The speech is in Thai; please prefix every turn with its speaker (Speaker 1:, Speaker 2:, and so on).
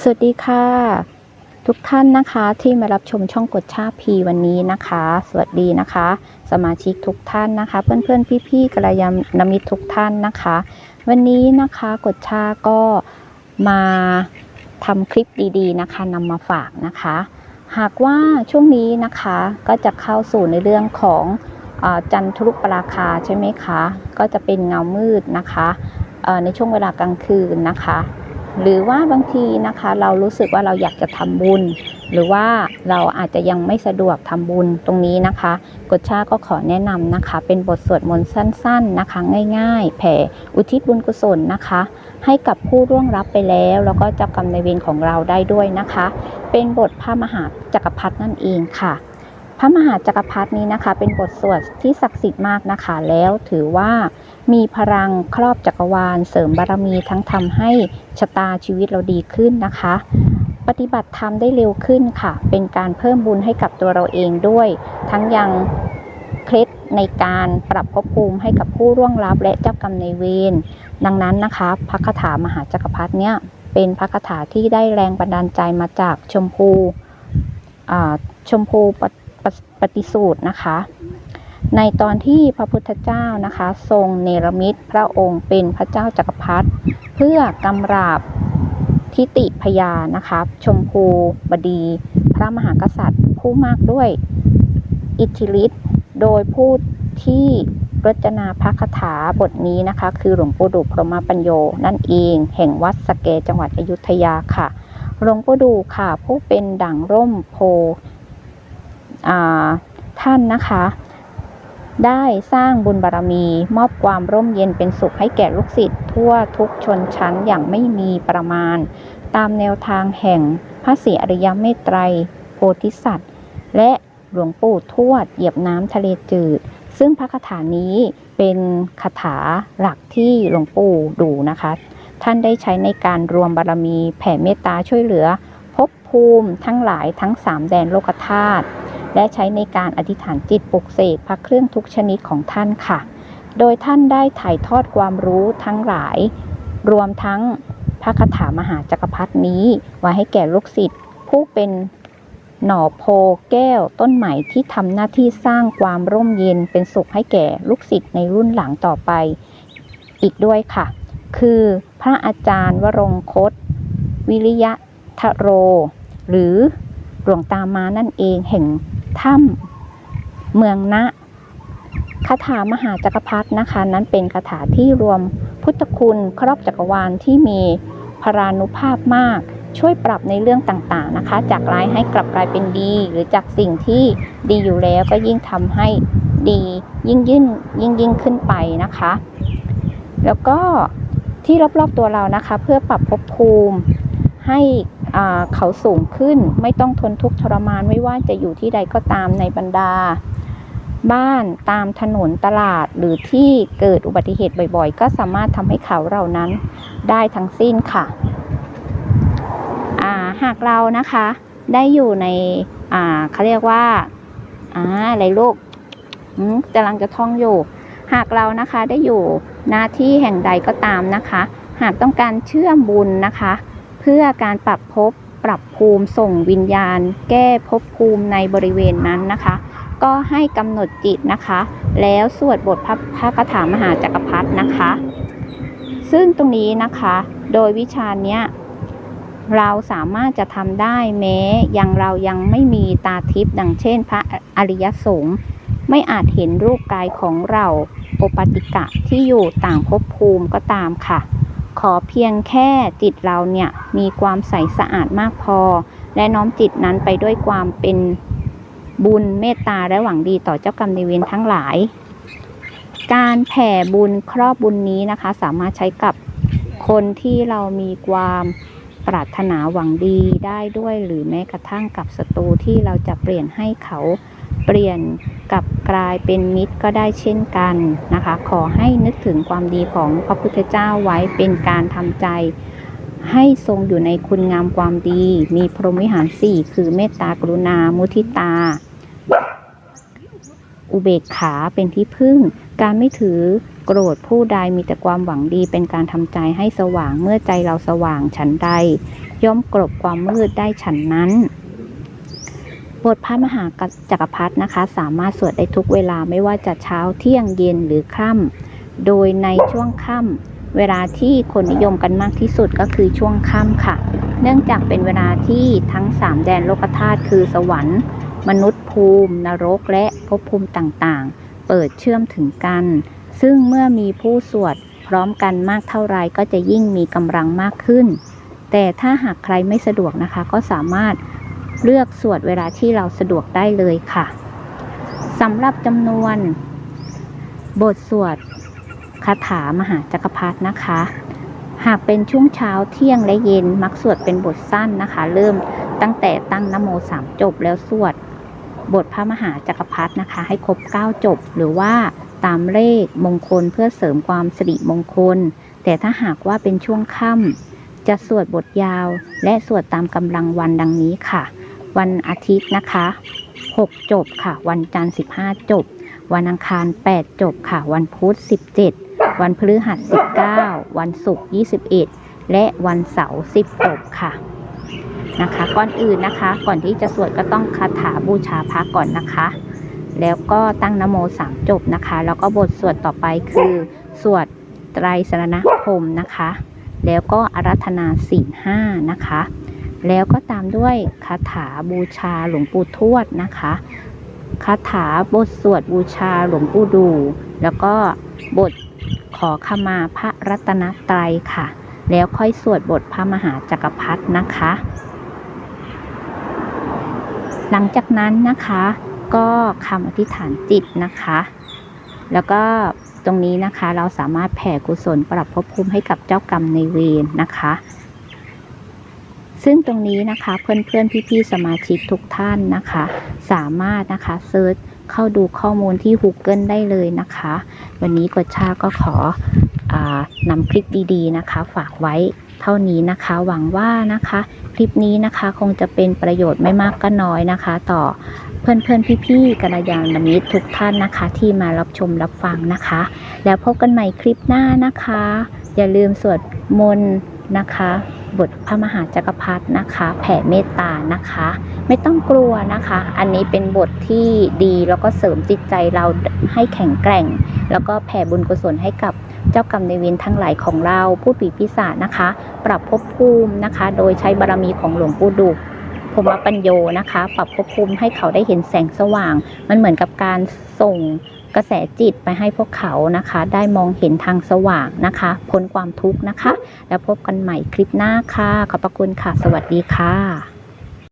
Speaker 1: สวัสดีค่ะ ทุกท่านนะคะที่มารับชมช่องกดชาพีวันนี้นะคะ สวัสดีนะคะ สมาชิกทุกท่านนะคะ เพื่อนๆพี่ๆกัลยาณมิตรทุกท่านนะคะ วันนี้นะคะกดชาก็มาทำคลิปดีๆนะคะนำมาฝากนะคะ หากว่าช่วงนี้นะคะก็จะเข้าสู่ในเรื่องของอจันทรุปราคาใช่ไหมคะ ก็จะเป็นเงามืดนะคะในช่วงเวลากลางคืนนะคะ หรือว่าบางทีนะคะเรารู้สึกว่าเราอยากจะทำบุญ หรือว่าเราอาจจะยังไม่สะดวกทำบุญตรงนี้นะคะกฎชาก็ขอแนะนำนะคะ เป็นบทสวดมนต์สั้น ๆนะคะ ง่าย ๆ แผ่อุทิศบุญกุศลนะคะ ให้กับผู้ร่วงรับไปแล้ว แล้วก็เจ้ากรรมนายเวรของเราได้ด้วยนะคะ เป็นบทพระมหาจักรพรรดินั่นเองค่ะ พระมหาจักรพรรดินี้นะคะ เป็นบทสวดที่ศักดิ์สิทธิ์มากนะคะ แล้วถือว่ามีพลังครอบจักรวาล เสริมบารมีทั้งทำให้ชะตาชีวิตเราดีขึ้นนะคะ ปฏิบัติธรรมได้เร็วขึ้นค่ะ เป็นการเพิ่มบุญให้กับตัวเราเองด้วย ทั้งยังเคล็ดในการปรับภพภูมิให้กับผู้ร่วงลับและเจ้ากรรมในเวรดังนั้นนะคะพระคาถามหาจักรพรรดิเนี่ยเป็นพระคาถาที่ได้แรงบันดาลใจมาจากชมพูชมพูป ปฏิปฏิสูตรนะคะ ในตอนที่พระพุทธเจ้านะคะ ทรงเนรมิตพระองค์เป็นพระเจ้าจักรพรรดิเพื่อกำราบทิติพยานะคะชมพูบดี พระมหากษัตริย์ผู้มากด้วยอิทธิฤทธิ์โดยผู้ที่รจนาพระคาถาบทนี้นะคะ คือหลวงปู่ดูพรหมปัญโยนั่นเอง แห่งวัดสเกจังหวัดอยุธยาค่ะ หลวงปู่ดูค่ะ ผู้เป็นดั่งร่มโพ ท่านนะคะ ได้สร้างบุญบารรมี มอบความร่มเย็นเป็นสุขให้แก่ลูกศิษย์ทั่วทุกชนชั้นอย่างไม่มีประมาณ ตามแนวทางแห่งพระศรีอริยเมตไตรโพธิสัตว์ และหลวงปู่ทวดเหยียบน้ำทะเลจืด ซึ่งพระคาถานี้เป็นคาถาหลักที่หลวงปู่ดูนะคะ ท่านได้ใช้ในการรวมบารรมีแผ่เมตตาช่วยเหลือภพภูมิทั้งหลายทั้งสามแดนโลกธาตุ และใช้ในการอธิษฐานจิตปลุกเสกพระเครื่องทุกชนิดของท่านค่ะ โดยท่านได้ถ่ายทอดความรู้ทั้งหลาย รวมทั้งพระคาถามหาจักรพรรดินี้ไว้ให้แก่ลูกศิษย์ผู้เป็นหน่อโพแก้วต้นใหม่ที่ทำหน้าที่สร้างความร่มเย็นเป็นสุขให้แก่ลูกศิษย์ในรุ่นหลังต่อไป อีกด้วยค่ะ คือพระอาจารย์วรงคต วิริยะทะโร หรือหลวงตามานั่นเองแห่ง ถ้ำเมืองนะคาถามหาจักรพรรดินะคะ นั้นเป็นคาถาที่รวมพุทธคุณครอบจักรวาลที่มีพรานุภาพมาก ช่วยปรับในเรื่องต่างๆนะคะ จากร้ายให้กลับกลายเป็นดี หรือจากสิ่งที่ดีอยู่แล้วก็ยิ่งทำให้ดียิ่งยิ่งยิ่งยิ่งขึ้นไปนะคะ แล้วก็ที่รอบๆตัวเรานะคะ เพื่อปรับภพภูมิให้ เขาสูงขึ้น ไม่ต้องทนทุกข์ทรมานไม่ว่าจะอยู่ที่ใดก็ตามในบรรดา บ้านตามถนนตลาดหรือที่เกิดอุบัติเหตุบ่อยๆ ก็สามารถทำให้เขาเหล่านั้นได้ทั้งสิ้นค่ะาหากเรานะคะได้อยู่ในเขาเรียกว่าอะไรลูกกำลังจะท่องอยู่ หากเรานะคะได้อยู่หน้าที่แห่งใดก็ตามนะคะ หากต้องการเชื่อมบุญนะคะ เพื่อการปรับภพปรับภูมิส่งวิญญาณ แก้ภพภูมิในบริเวณนั้นนะคะ ก็ให้กำหนดจิตนะคะ แล้วสวดบทพระพระคาถามหาจักรพรรดินะคะ ซึ่งตรงนี้นะคะ โดยวิชาเนี้ยเราสามารถจะทำได้แม้ยังเรายังไม่มีตาทิพย์ดังเช่น พระอริยสงฆ์ไม่อาจเห็นรูปกายของเราโอปติกะที่อยู่ต่างภพภูมิก็ตามค่ะ ขอเพียงแค่จิตเราเนี่ยมีความใสสะอาดมากพอ และน้อมจิตนั้นไปด้วยความเป็นบุญเมตตาและหวังดีต่อเจ้ากรรมนายเวรทั้งหลาย การแผ่บุญครอบบุญนี้นะคะ สามารถใช้กับคนที่เรามีความปรารถนาหวังดีได้ด้วยหรือแม้กระทั่งกับศัตรูที่เราจะเปลี่ยนให้เขาเปลี่ยน กลับกลายเป็นมิตรก็ได้เช่นกันนะคะ ขอให้นึกถึงความดีของพระพุทธเจ้าไว้เป็นการทำใจ ให้ทรงอยู่ในคุณงามความดี มีพรหมวิหารสี่คือเมตตากรุณา มุทิตา อุเบกขาเป็นที่พึ่ง การไม่ถือโกรธผู้ใดมีแต่ความหวังดี เป็นการทำใจให้สว่างเมื่อใจเราสว่างฉันใด ย่อมกลบความมืดได้ฉันนั้น บทพระมหาจักรพรรดินะคะ สามารถสวดได้ทุกเวลาไม่ว่าจะเช้าเที่ยงเย็นหรือค่ำโดยในช่วงค่ำเวลาที่คนนิยมกันมากที่สุดก็คือช่วงค่ำค่ะ เนื่องจากเป็นเวลาที่ทั้งสามแดนโลกธาตุคือสวรรค์ มนุษย์ภูมิ นรกและภพภูมิต่างๆ เปิดเชื่อมถึงกัน ซึ่งเมื่อมีผู้สวดพร้อมกันมากเท่าไรก็จะยิ่งมีกำลังมากขึ้น แต่ถ้าหากใครไม่สะดวกนะคะก็สามารถ เลือกสวดเวลาที่เราสะดวกได้เลยค่ะสำหรับจำนวน บทสวดคาถามหาจักรพรรดินะคะ หากเป็นช่วงเช้าเที่ยงและเย็นมักสวดเป็นบทสั้นนะคะ เริ่มตั้งแต่ตั้งนโมสามจบแล้วสวด บทพระมหาจักรพรรดินะคะ ให้ครบ9จบ หรือว่าตามเลขมงคลเพื่อเสริมความสิริมงคล แต่ถ้าหากว่าเป็นช่วงค่ำจะสวดบทยาวและสวดตามกำลังวันดังนี้ค่ะ วันอาทิตย์นะคะ 6 จบค่ะ วันจันทร์ 15 จบ วันอังคาร 8 จบค่ะ วันพุธ 17 วันพฤหัส 19 วันศุกร์ 21 และวันเสาร์ 10 จบค่ะนะคะ ก่อนอื่นนะคะ ก่อนที่จะสวดก็ต้องคาถาบูชาพระก่อนนะคะ แล้วก็ตั้งนโมสามจบนะคะ แล้วก็บทสวดต่อไปคือสวดไตรสรณคมนะคะ แล้วก็อารัธนาสี่ห้านะคะ แล้วก็ตามด้วยคาถาบูชาหลวงปู่ทวดนะคะ คาถาบทสวดบูชาหลวงปู่ดู แล้วก็บทขอขมาพระรัตนตรัยค่ะ แล้วค่อยสวดบทพระมหาจักรพรรดินะคะ หลังจากนั้นนะคะก็คำอธิษฐานจิตนะคะ แล้วก็ตรงนี้นะคะเราสามารถแผ่กุศลปรับภพภูมิให้กับเจ้ากรรมในเวรนะคะ ซึ่งตรงนี้นะคะเพื่อนๆพี่ๆสมาชิกทุกท่านนะคะ สามารถนะคะเซิร์ชเข้าดูข้อมูลที่ Google ได้เลยนะคะ วันนี้กดชาก็ขอนำคลิปดีๆนะคะ ฝากไว้เท่านี้นะคะ หวังว่านะคะ คลิปนี้นะคะคงจะเป็นประโยชน์ไม่มากก็น้อยนะคะ ต่อเพื่อนๆพี่ๆกัลยาณมิตรทุกท่านนะคะ ที่มารับชมรับฟังนะคะ แล้วพบกันใหม่คลิปหน้านะคะ อย่าลืมสวดมนต์ นะคะ บทพระมหาจักรพรรดินะคะ แผ่เมตตานะคะ ไม่ต้องกลัวนะคะ อันนี้เป็นบทที่ดีแล้วก็เสริมจิตใจเราให้แข็งแกร่ง แล้วก็แผ่บุญกุศลให้กับเจ้ากรรมในายเวรทั้งหลายของเราผู้ปีพิศาจนะคะ ปรับภพภูมินะคะ โดยใช้บารมีของหลวงปู่ดุพรมปัญโยนะคะ ปรับภพภูมิให้เขาได้เห็นแสงสว่าง มันเหมือนกับการส่ง กระแสจิตไปให้พวกเขานะคะ ได้มองเห็นทางสว่างนะคะ พ้นความทุกข์นะคะ แล้วพบกันใหม่คลิปหน้าค่ะ ขอบพระคุณค่ะ สวัสดีค่ะ